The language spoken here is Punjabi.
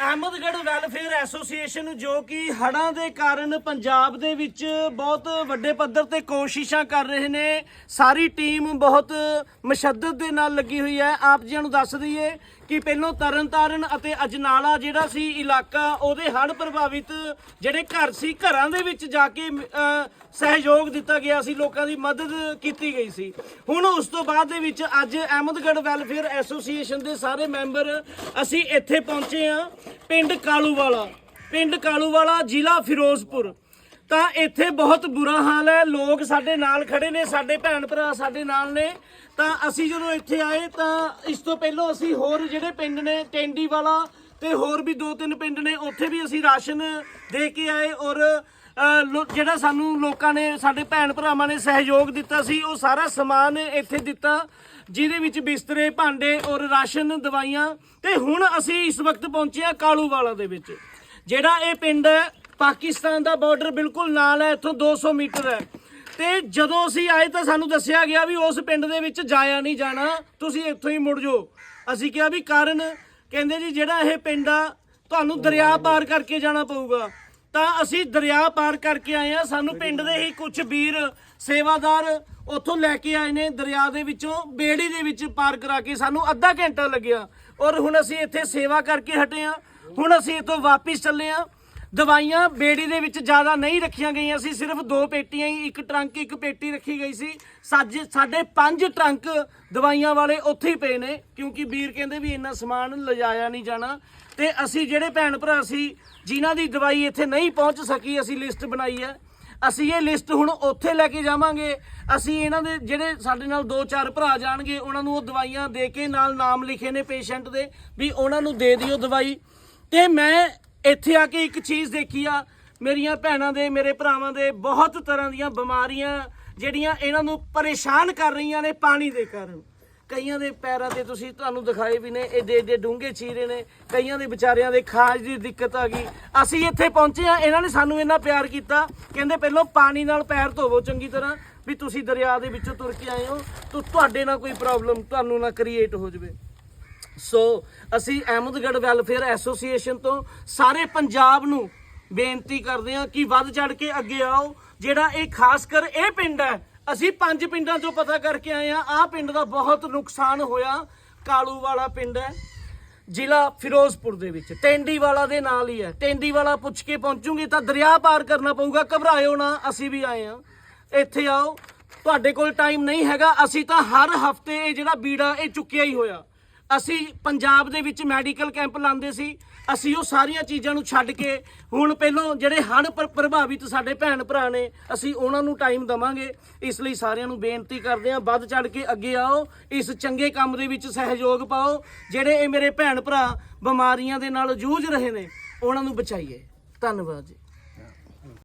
ਅਹਿਮਦਗੜ੍ਹ ਵੈਲਫੇਅਰ ਐਸੋਸੀਏਸ਼ਨ ਜੋ ਕਿ ਹੜ੍ਹਾਂ ਦੇ ਕਾਰਨ ਪੰਜਾਬ ਦੇ ਵਿੱਚ ਬਹੁਤ ਵੱਡੇ ਪੱਧਰ ਤੇ ਕੋਸ਼ਿਸ਼ਾਂ ਕਰ ਰਹੇ ਨੇ। ਸਾਰੀ ਟੀਮ ਬਹੁਤ ਮਸ਼ੱਦਤ ਦੇ ਨਾਲ ਲੱਗੀ ਹੋਈ ਹੈ। ਆਪ ਜੀ ਨੂੰ ਦੱਸ ਦਈਏ ਕਿ ਪਹਿਲੋਂ ਤਰਨਤਾਰਨ ਅਤੇ ਅਜਨਾਲਾ ਜਿਹੜਾ ਸੀ ਇਲਾਕਾ, ਉਹਦੇ ਹੜ੍ਹ ਪ੍ਰਭਾਵਿਤ ਜਿਹੜੇ ਘਰ ਸੀ, ਘਰਾਂ ਦੇ ਵਿੱਚ ਜਾ ਕੇ ਸਹਿਯੋਗ ਦਿੱਤਾ ਗਿਆ ਸੀ, ਲੋਕਾਂ ਦੀ ਮਦਦ ਕੀਤੀ ਗਈ ਸੀ। ਹੁਣ ਉਸ ਤੋਂ ਬਾਅਦ ਦੇ ਵਿੱਚ ਅੱਜ ਅਹਿਮਦਗੜ੍ਹ ਵੈਲਫੇਅਰ ਐਸੋਸੀਏਸ਼ਨ ਦੇ ਸਾਰੇ ਮੈਂਬਰ ਅਸੀਂ ਇੱਥੇ ਪਹੁੰਚੇ ਆ ਪਿੰਡ ਕਾਲੂਵਾਲਾ। ਪਿੰਡ ਕਾਲੂਵਾਲਾ, ਜ਼ਿਲ੍ਹਾ ਫਿਰੋਜ਼ਪੁਰ। ਤਾਂ ਇੱਥੇ ਬਹੁਤ ਬੁਰਾ ਹਾਲ ਹੈ, ਲੋਕ ਸਾਡੇ ਨਾਲ ਖੜੇ ਨੇ, ਸਾਡੇ ਭੈਣ ਭਰਾ ਸਾਡੇ ਨਾਲ ਨੇ। ਤਾਂ ਅਸੀਂ ਜਦੋਂ ਇੱਥੇ ਆਏ, ਤਾਂ ਇਸ ਤੋਂ ਪਹਿਲਾਂ ਅਸੀਂ ਹੋਰ ਜਿਹੜੇ ਪਿੰਡ ਨੇ ਟੈਂਡੀ ਵਾਲਾ ਤੇ ਹੋਰ ਵੀ ਦੋ ਤਿੰਨ ਪਿੰਡ ਨੇ, ਉੱਥੇ ਵੀ ਅਸੀਂ ਰਾਸ਼ਨ ਦੇ ਕੇ ਆਏ ਔਰ ਜਿਹੜਾ ਸਾਨੂੰ ਲੋਕਾਂ ਨੇ, ਸਾਡੇ ਭੈਣ ਭਰਾਵਾਂ ਨੇ ਸਹਿਯੋਗ ਦਿੱਤਾ ਸੀ, ਉਹ ਸਾਰਾ ਸਮਾਨ ਇੱਥੇ ਦਿੱਤਾ, ਜਿਹਦੇ ਵਿੱਚ ਬਿਸਤਰੇ, ਭਾਂਡੇ ਔਰ ਰਾਸ਼ਨ, ਦਵਾਈਆਂ, ਤੇ ਹੁਣ ਅਸੀਂ ਇਸ ਵਕਤ ਪਹੁੰਚੇ ਹਾਂ ਕਾਲੂਵਾਲਾ ਦੇ ਵਿੱਚ, ਜਿਹੜਾ ਇਹ ਪਿੰਡ ਹੈ, ਪਾਕਿਸਤਾਨ ਦਾ ਬਾਰਡਰ ਬਿਲਕੁਲ ਨਾਲ ਹੈ, ਇੱਥੋਂ 200 ਮੀਟਰ ਹੈ। ਤੇ ਜਦੋਂ ਅਸੀਂ ਆਏ ਤਾਂ ਸਾਨੂੰ ਦੱਸਿਆ ਗਿਆ ਵੀ ਉਸ ਪਿੰਡ ਦੇ ਵਿੱਚ ਜਾਇਆ ਨਹੀਂ ਜਾਣਾ, ਤੁਸੀਂ ਇੱਥੋਂ ਹੀ ਮੁੜ ਜਾਓ। ਅਸੀਂ ਕਿਹਾ ਵੀ ਕਾਰਨ, ਕਹਿੰਦੇ ਜੀ ਜਿਹੜਾ ਇਹ ਪਿੰਡ ਆ, ਤੁਹਾਨੂੰ ਦਰਿਆ ਪਾਰ ਕਰਕੇ ਜਾਣਾ ਪਊਗਾ। ਤਾਂ ਅਸੀਂ ਦਰਿਆ ਪਾਰ ਕਰਕੇ ਆਏ ਆ ਸਾਨੂੰ ਪਿੰਡ ਦੇ ਹੀ ਕੁਝ ਵੀਰ ਸੇਵਾਦਾਰ ਉੱਥੋਂ ਲੈ ਕੇ ਆਏ ਨੇ ਦਰਿਆ ਦੇ ਵਿੱਚੋਂ ਬੇੜੀ ਦੇ ਵਿੱਚ ਪਾਰ ਕਰਾ ਕੇ ਸਾਨੂੰ ਅੱਧਾ ਘੰਟਾ ਲੱਗਿਆ। ਔਰ ਹੁਣ ਅਸੀਂ ਇੱਥੇ ਸੇਵਾ ਕਰਕੇ ਹਟੇ ਆ ਹੁਣ ਅਸੀਂ ਇੱਥੋਂ ਵਾਪਸ ਚੱਲੇ ਆ ਦਵਾਈਆਂ ਬੇੜੀ ਦੇ ਵਿੱਚ ਜ਼ਿਆਦਾ ਨਹੀਂ ਰੱਖੀਆਂ ਗਈਆਂ ਸੀ, ਸਿਰਫ ਦੋ ਪੇਟੀਆਂ ਹੀ, ਇੱਕ ਟਰੰਕ, ਇੱਕ ਪੇਟੀ ਰੱਖੀ ਗਈ ਸੀ। ਸਾਜੇ ਸਾਡੇ ਪੰਜ ਟਰੰਕ ਦਵਾਈਆਂ ਵਾਲੇ ਉੱਥੇ ਹੀ ਪਏ ਨੇ, ਕਿਉਂਕਿ ਵੀਰ ਕਹਿੰਦੇ ਵੀ ਇੰਨਾ ਸਮਾਨ ਲਿਜਾਇਆ ਨਹੀਂ ਜਾਣਾ। ਤੇ ਅਸੀਂ ਜਿਹੜੇ ਭੈਣ ਭਰਾ ਸੀ, ਜਿਨ੍ਹਾਂ ਦੀ ਦਵਾਈ ਇੱਥੇ ਨਹੀਂ ਪਹੁੰਚ ਸਕੀ, ਅਸੀਂ ਲਿਸਟ ਬਣਾਈ ਹੈ। ਅਸੀਂ ਇਹ ਲਿਸਟ ਹੁਣ ਉੱਥੇ ਲੈ ਕੇ ਜਾਵਾਂਗੇ। ਅਸੀਂ ਇਹਨਾਂ ਦੇ ਜਿਹੜੇ ਸਾਡੇ ਨਾਲ ਦੋ ਚਾਰ ਭਰਾ ਜਾਣਗੇ, ਉਹਨਾਂ ਨੂੰ ਉਹ ਦਵਾਈਆਂ ਦੇ ਕੇ ਨਾਲ ਨਾਮ ਲਿਖੇ ਨੇ ਪੇਸ਼ੈਂਟ ਦੇ, ਵੀ ਉਹਨਾਂ ਨੂੰ ਦੇ ਦਿਓ ਦਵਾਈ। ਤੇ ਮੈਂ ਇੱਥੇ ਆ ਕੇ ਇੱਕ ਚੀਜ਼ ਦੇਖੀ ਆ, ਮੇਰੀਆਂ ਭੈਣਾਂ ਦੇ, ਮੇਰੇ ਭਰਾਵਾਂ ਦੇ ਬਹੁਤ ਤਰ੍ਹਾਂ ਦੀਆਂ ਬਿਮਾਰੀਆਂ ਜਿਹੜੀਆਂ ਇਹਨਾਂ ਨੂੰ ਪਰੇਸ਼ਾਨ ਕਰ ਰਹੀਆਂ ਨੇ ਪਾਣੀ ਦੇ ਕਾਰਨ। ਕਈਆਂ ਦੇ ਪੈਰਾਂ ਤੇ ਤੁਸੀਂ ਤੁਹਾਨੂੰ ਦਿਖਾਏ ਵੀ ਨੇ, ਏਡੇ ਏਡੇ ਡੂੰਘੇ ਚੀਰੇ ਨੇ, ਕਈਆਂ ਦੇ ਵਿਚਾਰਿਆਂ ਦੇ ਖਾਜ ਦੀ ਦਿੱਕਤ ਆ ਗਈ। ਅਸੀਂ ਇੱਥੇ ਪਹੁੰਚੇ ਆ ਇਹਨਾਂ ਨੇ ਸਾਨੂੰ ਇੰਨਾ ਪਿਆਰ ਕੀਤਾ, ਕਹਿੰਦੇ ਪਹਿਲਾਂ ਪਾਣੀ ਨਾਲ ਪੈਰ ਧੋਵੋ ਚੰਗੀ ਤਰ੍ਹਾਂ, ਵੀ ਤੁਸੀਂ ਦਰਿਆ ਦੇ ਵਿੱਚੋਂ ਤੁਰ ਕੇ ਆਏ ਹੋ, ਤਾਂ ਤੁਹਾਡੇ ਨਾਲ ਕੋਈ ਪ੍ਰੋਬਲਮ ਤੁਹਾਨੂੰ ਨਾ ਕ੍ਰੀਏਟ ਹੋ ਜਾਵੇ। ਸੋ ਅਸੀਂ ਅਹਿਮਦਗੜ੍ਹ ਵੈਲਫੇਅਰ ਐਸੋਸੀਏਸ਼ਨ ਤੋਂ ਸਾਰੇ ਪੰਜਾਬ ਨੂੰ ਬੇਨਤੀ ਕਰਦੇ ਹਾਂ ਕਿ ਵੱਧ ਚੜ ਕੇ ਅੱਗੇ ਆਓ। ਜਿਹੜਾ ਇਹ ਖਾਸ ਕਰ ਇਹ ਪਿੰਡ ਹੈ, ਅਸੀਂ ਪੰਜ ਪਿੰਡਾਂ ਤੋਂ ਪਤਾ ਕਰਕੇ ਆਏ ਆ ਆਹ ਪਿੰਡ ਦਾ ਬਹੁਤ ਨੁਕਸਾਨ ਹੋਇਆ। ਕਾਲੂ ਵਾਲਾ ਪਿੰਡ ਹੈ, ਜ਼ਿਲ੍ਹਾ ਫਿਰੋਜ਼ਪੁਰ ਦੇ ਵਿੱਚ। ਟੈਂਡੀ ਵਾਲਾ ਦੇ ਨਾਲ ਹੀ ਹੈ। ਟੈਂਡੀ ਵਾਲਾ ਪੁੱਛ ਕੇ ਪਹੁੰਚੂਗੇ ਤਾਂ ਦਰਿਆ ਪਾਰ ਕਰਨਾ ਪਊਗਾ। ਘਬਰਾਇਓ ਨਾ, ਅਸੀਂ ਵੀ ਆਏ ਆ ਇੱਥੇ ਆਓ। ਤੁਹਾਡੇ ਕੋਲ ਟਾਈਮ ਨਹੀਂ ਹੈਗਾ। ਅਸੀਂ ਤਾਂ ਹਰ ਹਫ਼ਤੇ ਇਹ ਜਿਹੜਾ ਬੀੜਾ, ਇਹ ਚੁੱਕਿਆ ਹੀ ਹੋਇਆ। ਅਸੀਂ ਪੰਜਾਬ ਦੇ ਵਿੱਚ ਮੈਡੀਕਲ ਕੈਂਪ ਲਾਉਂਦੇ ਸੀ। ਅਸੀਂ ਉਹ ਸਾਰੀਆਂ ਚੀਜ਼ਾਂ ਨੂੰ ਛੱਡ ਕੇ ਹੁਣ ਪਹਿਲਾਂ ਜਿਹੜੇ ਹੜ੍ਹ ਪਰ ਪ੍ਰਭਾਵਿਤ ਸਾਡੇ ਭੈਣ ਭਰਾ ਨੇ, ਅਸੀਂ ਉਹਨਾਂ ਨੂੰ ਟਾਈਮ ਦਵਾਂਗੇ। ਇਸ ਲਈ ਸਾਰਿਆਂ ਨੂੰ ਬੇਨਤੀ ਕਰਦੇ ਹਾਂ, ਵੱਧ ਚੜ ਕੇ ਅੱਗੇ ਆਓ, ਇਸ ਚੰਗੇ ਕੰਮ ਦੇ ਵਿੱਚ ਸਹਿਯੋਗ ਪਾਓ। ਜਿਹੜੇ ਇਹ ਮੇਰੇ ਭੈਣ ਭਰਾ ਬਿਮਾਰੀਆਂ ਦੇ ਨਾਲ ਜੂਝ ਰਹੇ ਨੇ, ਉਹਨਾਂ ਨੂੰ ਬਚਾਈਏ। ਧੰਨਵਾਦ ਜੀ।